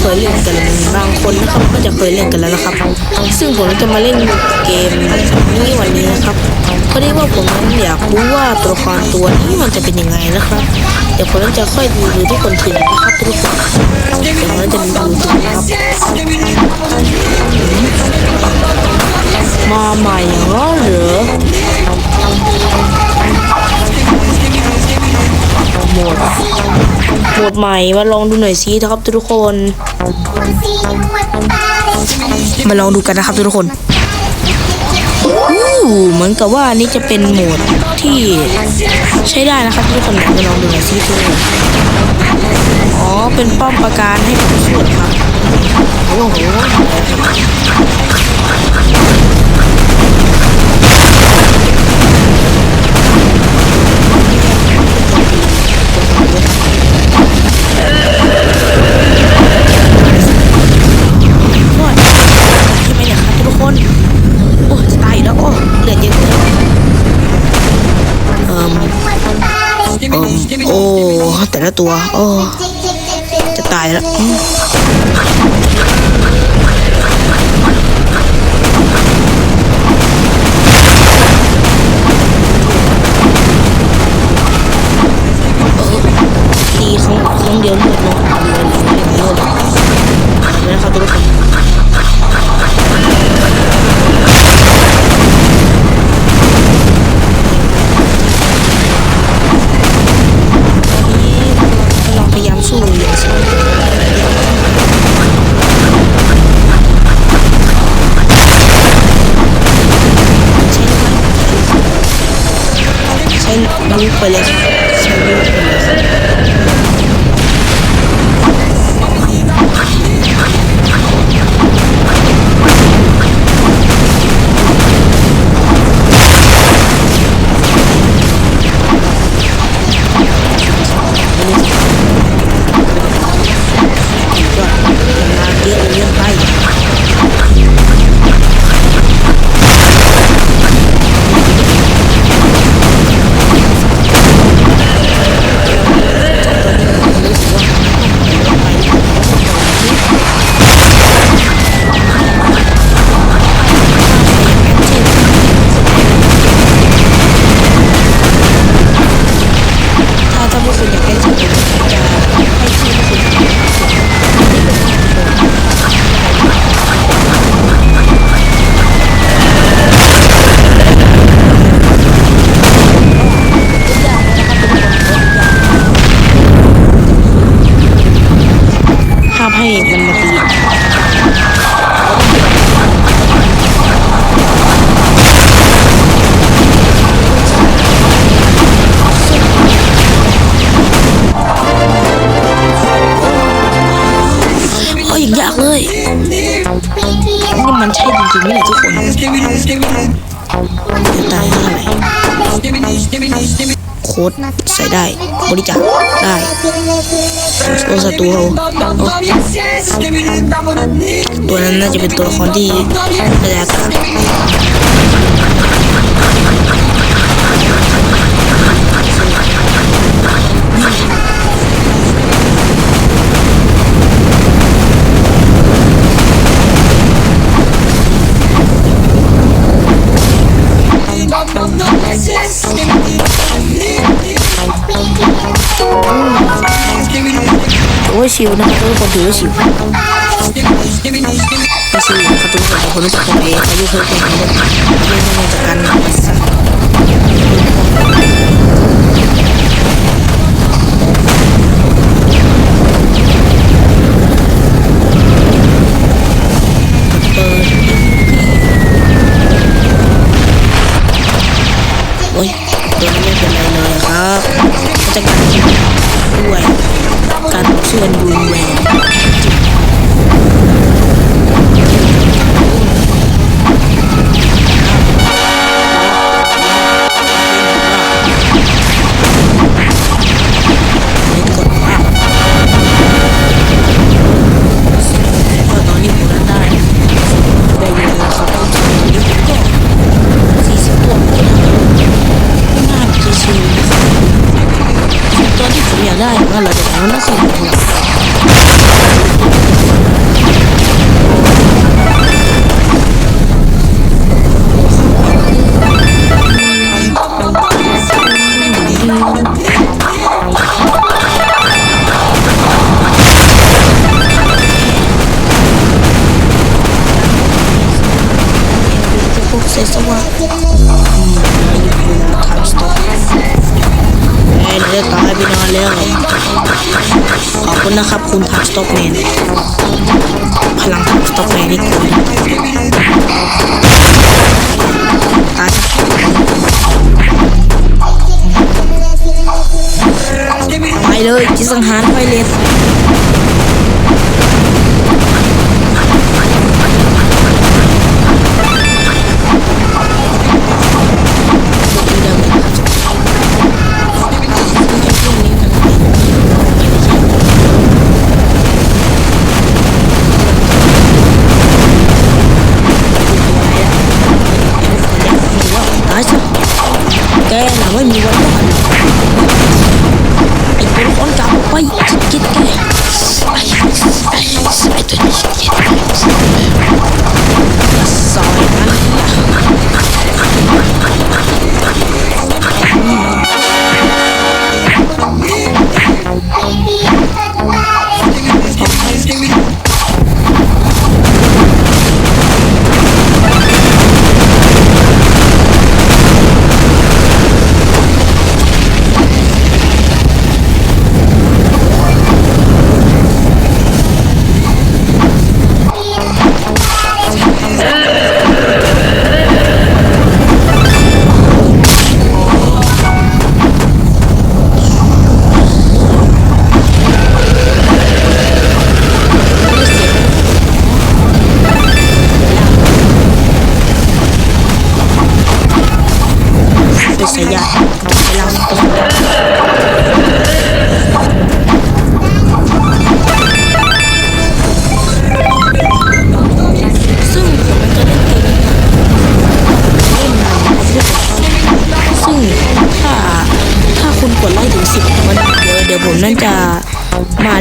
เคยเล่นกันบางคนนะครับก็จะเคยเล่นกันแล้วนะครับ ซึ่งผมจะมาเล่นเกมนี้วันนี้นะครับเพราะได้ว่าผมนั้นอยากรู้ว่าตัวละครตัวนี้มันจะเป็นยังไงนะครับ เดี๋ยวผมจะค่อยดูดูที่คนทีหลังนะครับทุกคนเดี๋ยวผมจะดูดูนะครับมาใหม่เหรอเหรอหมด โหมดใหม่ มาลองดูหน่อยสิครับทุกคน มาลองดูกันนะครับทุกคนอู้เหมือนกับว่านนี้จะเป็นโหมดที่ใช้ได้นะครับทุกคนมาลองดูหน่อยสิทุกคนอ๋อเป็นป้อมปราการให้ผมสวดครับโอ้โห แต่ละตัว โอ้ จะตายแล้วดีครั้งครั้งเดียวหมดเนาะามสู้อยู่สิ ค้ดใส่ได้บริจาคได้โอ้ศัตรูเตัวนั้นน่าจะเป็นตัวละครที่แรกอะโอ้ย ชิวนะครับทุกคนถือว่าชิวไม่ชิวนะครับทุกคนคนรู้จักคนเองอายุเพิ่มขึ้นเรื่อยๆเรื่องจากการมาสัตว์ คุณนะครับ คุณทักสต็อกแมน พลังทักสต็อกแมนนี่คุณตายไปเลยจิสังหารไปเลส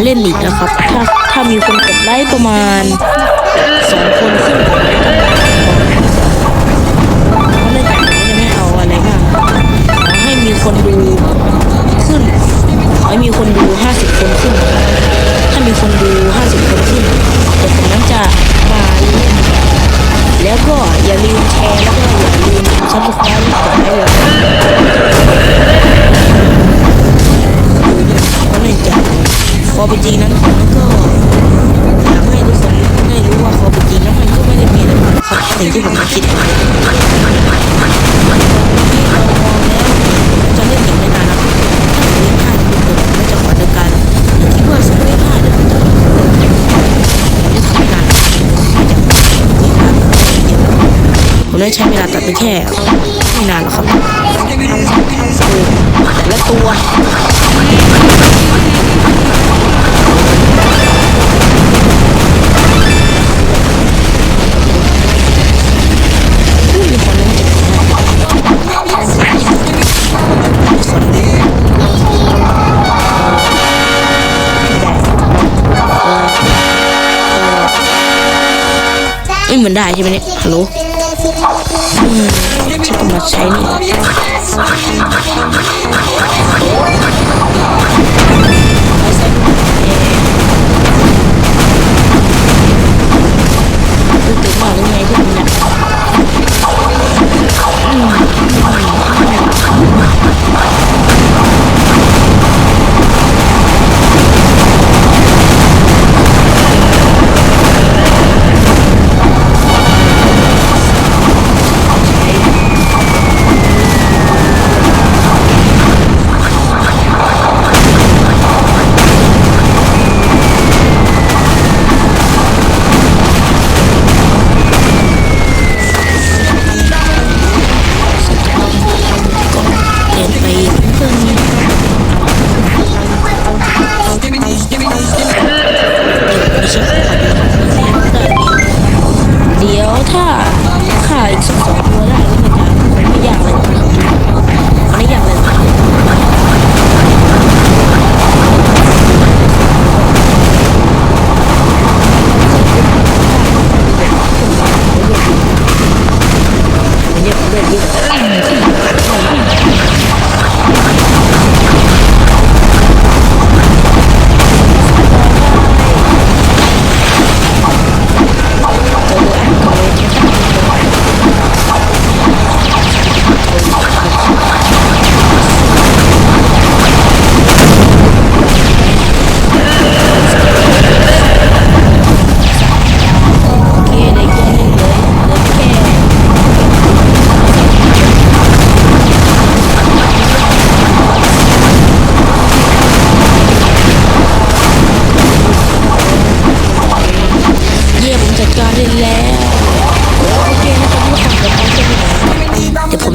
เล่นอีกนะครับ ถ้าถ้ามีคนกดไลค์ประมาณสองคนขึ้น อเป็นจริงนั้นผมก็อยากให้ทุกคนได้รู้ว่าพอเป็นจริงแล้วมันก็ไม่ได้มีอะไรมากครับอย่งที่ผมคิดไว้ที่เรามองแล้วจะเล่นอย่างไม่นานนะถ้าเล่นห้าทุกคนก็จะขอเดินการคิดว่าสักเล่นห้าดจะทำไม่นานน่าจะนี่ครับผมได้ใช้เวลาตัดไปแค่ไม่นานหรอกครับแต่ละตัว ม่เหมือนได้ใช่ไหมเนี่ยฮัลโหลอืมฉันก็มาใช้นี่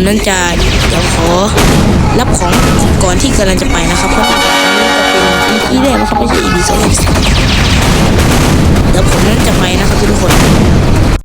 นั้นจะเดี๋ยวขอรับของก่อนที่กำลังจะไปนะครับเพราะว่านี่จะเป็น EP แรกนะครับไม่ใช่ EP สองเดี๋ยวผมนั้นจะไปนะครับทุกคน